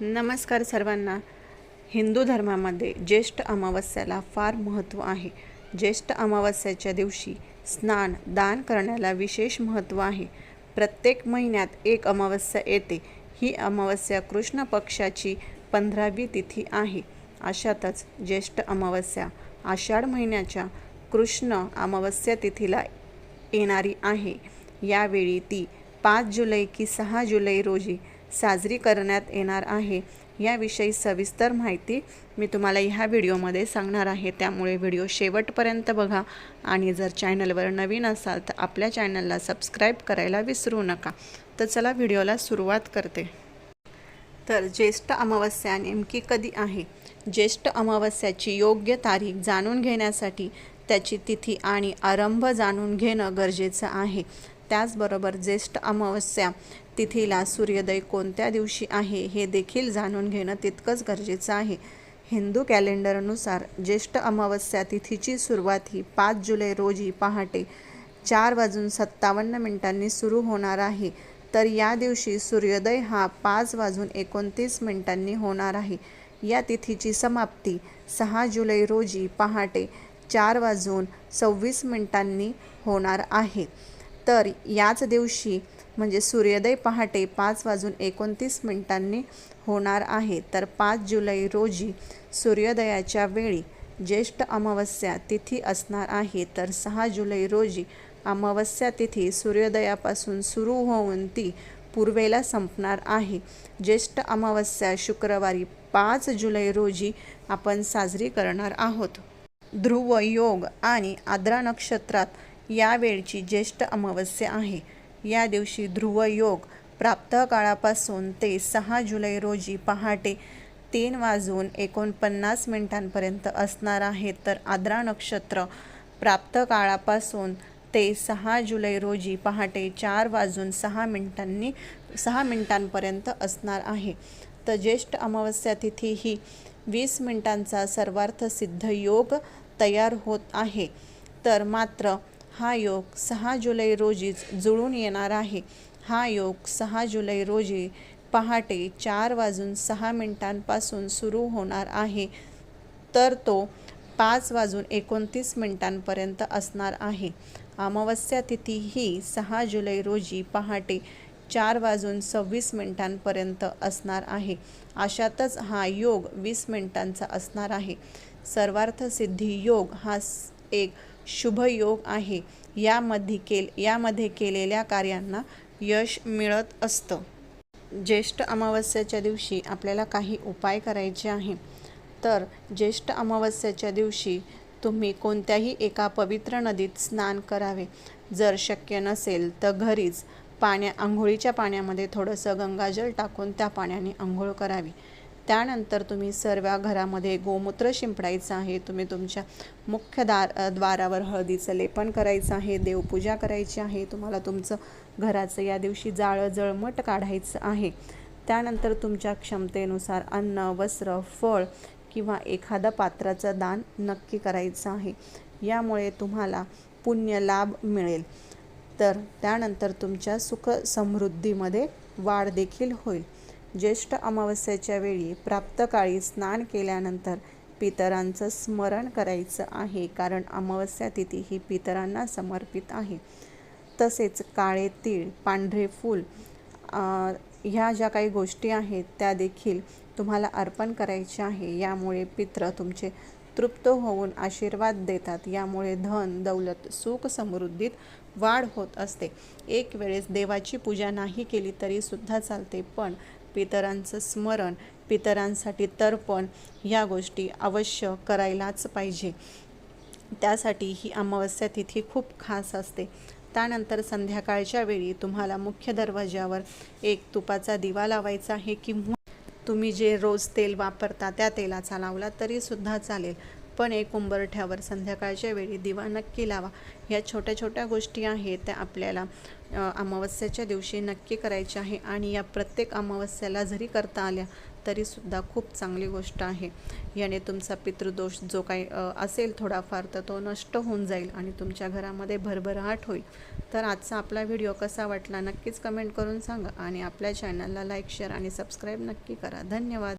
नमस्कार सर्वांना. हिंदू धर्मामध्ये ज्येष्ठ अमावस्याला फार महत्त्व आहे. ज्येष्ठ अमावस्याच्या दिवशी स्नान दान करण्याला विशेष महत्त्व आहे. प्रत्येक महिन्यात एक अमावस्या येते. ही अमावस्या कृष्ण पक्षाची पंधरावी तिथी आहे. अशातच ज्येष्ठ अमावस्या आषाढ महिन्याच्या कृष्ण अमावस्या तिथीला येणारी आहे. यावेळी ती पाच जुलै की सहा जुलै रोजी साजरी करण्यात येणार आहे. याविषयी सविस्तर माहिती मी तुम्हाला ह्या व्हिडिओमध्ये सांगणार आहे. त्यामुळे व्हिडिओ शेवटपर्यंत बघा आणि जर चॅनलवर नवीन असाल तर आपल्या चॅनलला सबस्क्राईब करायला विसरू नका. तर चला व्हिडिओला सुरुवात करते. तर ज्येष्ठ अमावस्या नेमकी कधी आहे? ज्येष्ठ अमावस्याची योग्य तारीख जाणून घेण्यासाठी त्याची तिथी आणि आरंभ जाणून घेणं गरजेचं आहे. त्याचबरोबर ज्येष्ठ अमावस्या तिथीला सूर्योदय कोणत्या दिवशी आहे हे देखील जाणून घेणं तितकंच गरजेचं आहे. हिंदू कॅलेंडरनुसार ज्येष्ठ अमावस्या तिथीची सुरुवात ही पाच जुलै रोजी पहाटे चार वाजून सत्तावन्न मिनिटांनी सुरू होणार आहे. तर या दिवशी सूर्योदय हा पाच वाजून एकोणतीस मिनिटांनी होणार आहे. या तिथीची समाप्ती सहा जुलै रोजी पहाटे चार वाजून सव्वीस मिनिटांनी होणार आहे. तर याच दिवशी म्हणजे सूर्योदय पहाटे पाच वाजून एकोणतीस मिनिटांनी होणार आहे. तर पाच जुलै रोजी सूर्योदयाच्या वेळी ज्येष्ठ अमावस्या तिथी असणार आहे. तर सहा जुलै रोजी अमावस्या तिथी सूर्योदयापासून सुरू होऊन ती पूर्वेला संपणार आहे. ज्येष्ठ अमावस्या शुक्रवारी पाच जुलै रोजी आपण साजरी करणार आहोत. ध्रुव योग आणि आद्रा नक्षत्रात यावेळची ज्येष्ठ अमावस्या आहे. या दिवशी ध्रुव योग प्राप्त काळापासून ते सहा जुलै रोजी पहाटे तीन वाजून एकोणपन्नास मिनिटांपर्यंत असणार आहे. तर आद्रा नक्षत्र प्राप्त काळापासून ते सहा जुलै रोजी पहाटे चार वाजून सहा मिनिटांनी सहा मिनिटांपर्यंत असणार आहे. तर ज्येष्ठ अमावस्या तिथी ही वीस मिनिटांचा सर्वार्थ सिद्ध योग तयार होत आहे. तर मात्र हा योग सहा जुलै रोजीच जुळून येणार आहे. हा योग सहा जुलै रोजी पहाटे चार वाजून सहा मिनिटांपासून सुरू होणार आहे. तर तो पाच वाजून एकोणतीस मिनिटांपर्यंत असणार आहे. अमावस्या तिथी ही सहा जुलै रोजी पहाटे चार वाजून सव्वीस मिनिटांपर्यंत असणार आहे. अशातच हा योग वीस मिनिटांचा असणार आहे. सर्वार्थ सिद्धी योग हा एक शुभ योग आहे. यामध्ये केल यामध्ये केलेल्या कार्यांना यश मिळत असतं. ज्येष्ठ अमावस्याच्या दिवशी आपल्याला काही उपाय करायचे आहे. तर ज्येष्ठ अमावस्याच्या दिवशी तुम्ही कोणत्याही एका पवित्र नदीत स्नान करावे. जर शक्य नसेल तर घरीच पाण्या आंघोळीच्या पाण्यामध्ये थोडंसं गंगाजल टाकून त्या पाण्याने आंघोळ करावी. त्यानंतर तुम्ही सर्व घरामध्ये गोमूत्र शिंपडायचं आहे. तुम्ही तुमच्या मुख्य दार द्वारावर हळदीचं लेपन करायचं आहे देवपूजा करायची आहे. तुम्हाला तुमचं घराचं या दिवशी जाळं जळमट काढायचं आहे. त्यानंतर तुमच्या क्षमतेनुसार अन्न वस्त्र फळ किंवा एखादं पात्राचं दान नक्की करायचं आहे. यामुळे तुम्हाला पुण्य लाभ मिळेल. तर त्यानंतर तुमच्या सुख समृद्धीमध्ये वाढ देखील होईल. ज्येष्ठ अमावस्येच्या वेळी प्राप्तकाळी स्नान केल्यानंतर पितरांचं स्मरण करायचं आहे कारण अमावस्या तिथी ही पितरांना समर्पित आहे. तसेच काळे तीळ पांढरे फूल ह्या ज्या काही गोष्टी आहेत त्या देखील तुम्हाला अर्पण करायच्या आहे. यामुळे पित्र तुमचे तृप्त होऊन आशीर्वाद देतात. यामुळे धन दौलत सुख समृद्धीत वाढ होत असते. एक वेळेस देवाची पूजा नाही केली तरी सुद्धा चालते पण पितरांचं स्मरण पितरांसाठी तर्पण या गोष्टी अवश्य करायलाच पाहिजे. त्यासाठी ही अमावस्या तिथी खूप खास असते. त्यानंतर संध्याकाळच्या वेळी तुम्हाला मुख्य दरवाज्यावर एक तुपाचा दिवा लावायचा आहे किंवा तुम्ही जे रोज तेल वापरता त्या तेलाचा लावला तरी सुद्धा चालेल. पण एक उंबरठ्यावर संध्याकाळच्या वेळी दिवा नक्की लावा. या छोट्या छोट्या गोष्टी आहेत त्या आपल्याला अमावस्याच्या दिवशी नक्की करायच्या आहे. आणि या प्रत्येक अमावस्याला जरी करता आल्या तरीसुद्धा खूप चांगली गोष्ट आहे. याने तुमचा पितृदोष जो काही असेल थोडाफार तर तो नष्ट होऊन जाईल आणि तुमच्या घरामध्ये भरभराट होईल. तर आजचा आपला व्हिडिओ कसा वाटला नक्कीच कमेंट करून सांगा आणि आपल्या चॅनलला लाईक शेअर आणि सबस्क्राईब नक्की करा. धन्यवाद.